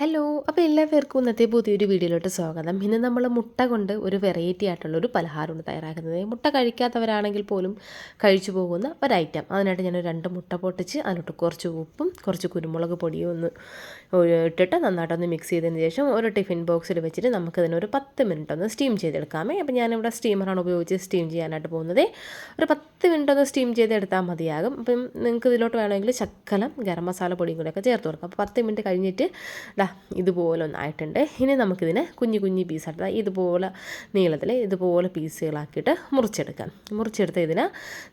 Hello അപ്പോൾ എല്ലാവർക്കും ഇന്നത്തെ പുതിയൊരു വീഡിയോയിലോട്ട് സ്വാഗതം. ഇന്ന് നമ്മൾ മുട്ട കൊണ്ട് ഒരു വെറൈറ്റി ആയിട്ടുള്ള ഒരു പലഹാരമാണ് തയ്യാറാക്കുന്നത്. മുട്ട കഴിക്കാത്തവരാണെങ്കിൽ പോലും കഴിച്ചു പോകുന്ന ഒരു ഐറ്റം അതിനായിട്ട് ഞാൻ രണ്ട് മുട്ട പൊട്ടിച്ച് അതിലോട്ട് കുറച്ച് ഉപ്പും കുറച്ച് കുരുമുളക് പൊടിയും ഒന്ന് ഇട്ടിട്ട് നന്നായിട്ടൊന്ന് മിക്സ് ചെയ്തതിന് ശേഷം ഒരു ടിഫിൻ ബോക്സിൽ വെച്ചിട്ട് നമുക്കതിനൊരു പത്ത് മിനിറ്റ് ഒന്ന് സ്റ്റീം ചെയ്തെടുക്കാമേ. അപ്പോൾ ഞാനിവിടെ സ്റ്റീമറാണ് ഉപയോഗിച്ച് സ്റ്റീം ചെയ്യാനായിട്ട് പോകുന്നത്. ഒരു പത്ത് മിനിറ്റ് ഒന്ന് സ്റ്റീം ചെയ്തെടുത്താൽ മതിയാകും. അപ്പം നിങ്ങൾക്ക് ഇതിലോട്ട് വേണമെങ്കിൽ ചക്കലം ഗരം മസാല പൊടിയും കൂടെയൊക്കെ ചേർത്ത് കൊടുക്കാം. അപ്പോൾ പത്ത് മിനിറ്റ് കഴിഞ്ഞിട്ട് ഇതുപോലെ ഒന്നായിട്ടുണ്ട് ഇനി നമുക്കിതിനെ കുഞ്ഞു കുഞ്ഞു പീസായിട്ട് ഇതുപോലെ നീളത്തിൽ ഇതുപോലെ പീസുകളാക്കിയിട്ട് മുറിച്ചെടുക്കാം. മുറിച്ചെടുത്ത് ഇതിന്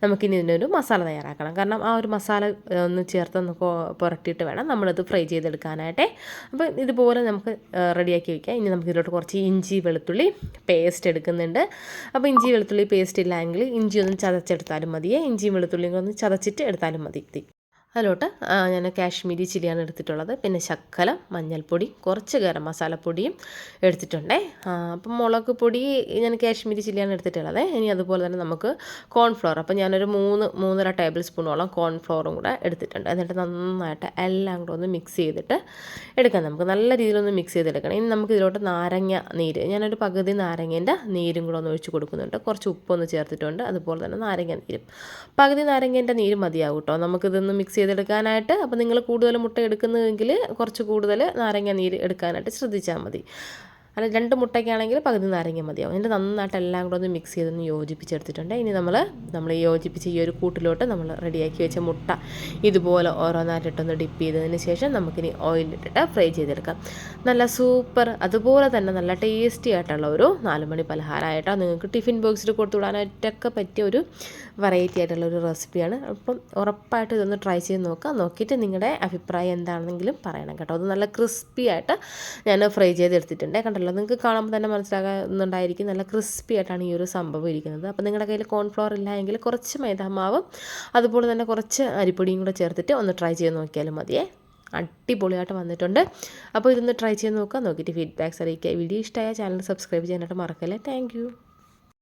നമുക്കിനി ഇതിനൊരു മസാല തയ്യാറാക്കണം. കാരണം ആ ഒരു മസാല ഒന്ന് ചേർത്തൊന്ന് പുരട്ടിയിട്ട് വേണം നമ്മളിത് ഫ്രൈ ചെയ്തെടുക്കാനായിട്ട്. അപ്പോൾ ഇതുപോലെ നമുക്ക് റെഡിയാക്കി വയ്ക്കാം ഇനി നമുക്ക് ഇതിലോട്ട് കുറച്ച് ഇഞ്ചി വെളുത്തുള്ളി പേസ്റ്റ് എടുക്കുന്നുണ്ട്. അപ്പോൾ ഇഞ്ചി വെളുത്തുള്ളി പേസ്റ്റ് ഇല്ലായെങ്കിൽ ഇഞ്ചി ഒന്ന് ചതച്ചെടുത്താലും മതിയേ. ഇഞ്ചിയും വെളുത്തുള്ളിയും ഒന്ന് ചതച്ചിട്ട് എടുത്താലും മതി. അതിലോട്ട് ഞാൻ കാശ്മീരി ചില്ലിയാണ് എടുത്തിട്ടുള്ളത്. പിന്നെ ശക്കലം മഞ്ഞൾപ്പൊടി കുറച്ച് ഗരം മസാലപ്പൊടിയും എടുത്തിട്ടുണ്ടേ. അപ്പം മുളക് പൊടി ഞാൻ കാശ്മീരി ചില്ലിയാണ് എടുത്തിട്ടുള്ളത്. ഇനി അതുപോലെ തന്നെ നമുക്ക് കോൺഫ്ലോർ അപ്പം ഞാനൊരു മൂന്ന് മൂന്നര ടേബിൾ സ്പൂണോളം കോൺഫ്ലോറും കൂടെ എടുത്തിട്ടുണ്ട്. എന്നിട്ട് നന്നായിട്ട് എല്ലാം കൂടെ ഒന്ന് മിക്സ് ചെയ്തിട്ട് എടുക്കാം. നമുക്ക് നല്ല രീതിയിലൊന്ന് മിക്സ് ചെയ്തെടുക്കണം. ഇനി നമുക്ക് ഇതിലോട്ട് നാരങ്ങ നീര്. ഞാനൊരു പകുതി നാരങ്ങേന്റെ നീരും കൂടെ ഒന്ന് ഒഴിച്ച് കൊടുക്കുന്നുണ്ട്. കുറച്ച് ഉപ്പൊന്ന് ചേർത്തിട്ടുണ്ട്. അതുപോലെ തന്നെ നാരങ്ങ നീരും. പകുതി നാരങ്ങേന്റെ നീര് മതിയാവും കേട്ടോ. നമുക്കിതൊന്ന് മിക്സ് ചെയ്തെടുക്കാനായിട്ട് അപ്പോൾ നിങ്ങൾ കൂടുതൽ മുട്ട എടുക്കുന്നതെങ്കിൽ കുറച്ച് കൂടുതൽ നാരങ്ങ നീര് എടുക്കാനായിട്ട് ശ്രദ്ധിച്ചാൽ മതി. അല്ല രണ്ട് മുട്ടയ്ക്കാണെങ്കിൽ പകുതി നാരങ്ങ മതിയാവും. എന്നിട്ട് നന്നായിട്ട് എല്ലാം കൂടെ ഒന്ന് മിക്സ് ചെയ്തൊന്ന് യോജിപ്പിച്ചെടുത്തിട്ടുണ്ട്. ഇനി നമ്മൾ നമ്മൾ യോജിപ്പിച്ച് ഈ ഒരു കൂട്ടിലോട്ട് നമ്മൾ റെഡിയാക്കി വെച്ച മുട്ട ഇതുപോലെ ഓരോന്നായിട്ടിട്ടൊന്ന് ഡിപ്പ് ചെയ്തതിന് ശേഷം നമുക്കിനി ഓയിലിട്ടിട്ട് ഫ്രൈ ചെയ്തെടുക്കാം. നല്ല സൂപ്പർ അതുപോലെ തന്നെ നല്ല ടേസ്റ്റി ആയിട്ടുള്ള ഒരു നാലുമണി പലഹാരമായിട്ടോ നിങ്ങൾക്ക് ടിഫിൻ ബോക്സിൽ കൊടുത്തു വിടാനായിട്ടൊക്കെ പറ്റിയ ഒരു വെറൈറ്റി ആയിട്ടുള്ള ഒരു റെസിപ്പിയാണ് അപ്പം ഉറപ്പായിട്ട് ഇതൊന്ന് ട്രൈ ചെയ്ത് നോക്കാം. നോക്കിയിട്ട് നിങ്ങളുടെ അഭിപ്രായം എന്താണെങ്കിലും പറയണം കേട്ടോ. അത് നല്ല ക്രിസ്പി ആയിട്ട് ഞാൻ ഫ്രൈ ചെയ്തെടുത്തിട്ടുണ്ട്. കണ്ടല്ലോ ഉണ്ടല്ലോ. നിങ്ങൾക്ക് കാണുമ്പോൾ തന്നെ മനസ്സിലാകുന്നുണ്ടായിരിക്കും നല്ല ക്രിസ്പി ആയിട്ടാണ് ഈ ഒരു സംഭവം ഇരിക്കുന്നത്. അപ്പോൾ നിങ്ങളുടെ കയ്യിൽ കോൺഫ്ലവർ ഇല്ല എങ്കിൽ കുറച്ച് മൈദാമാവും അതുപോലെ തന്നെ കുറച്ച് അരിപ്പൊടിയും കൂടെ ചേർത്തിട്ട് ഒന്ന് ട്രൈ ചെയ്ത് നോക്കിയാലും മതിയേ. അടിപൊളിയായിട്ട് വന്നിട്ടുണ്ട്. അപ്പോൾ ഇതൊന്ന് ട്രൈ ചെയ്ത് നോക്കുക നോക്കിയിട്ട് ഫീഡ്ബാക്ക്സ് അറിയിക്കുക. വീഡിയോ ഇഷ്ടമായ ചാനൽ സബ്സ്ക്രൈബ് ചെയ്യാനായിട്ട് മറക്കല്ലേ. താങ്ക്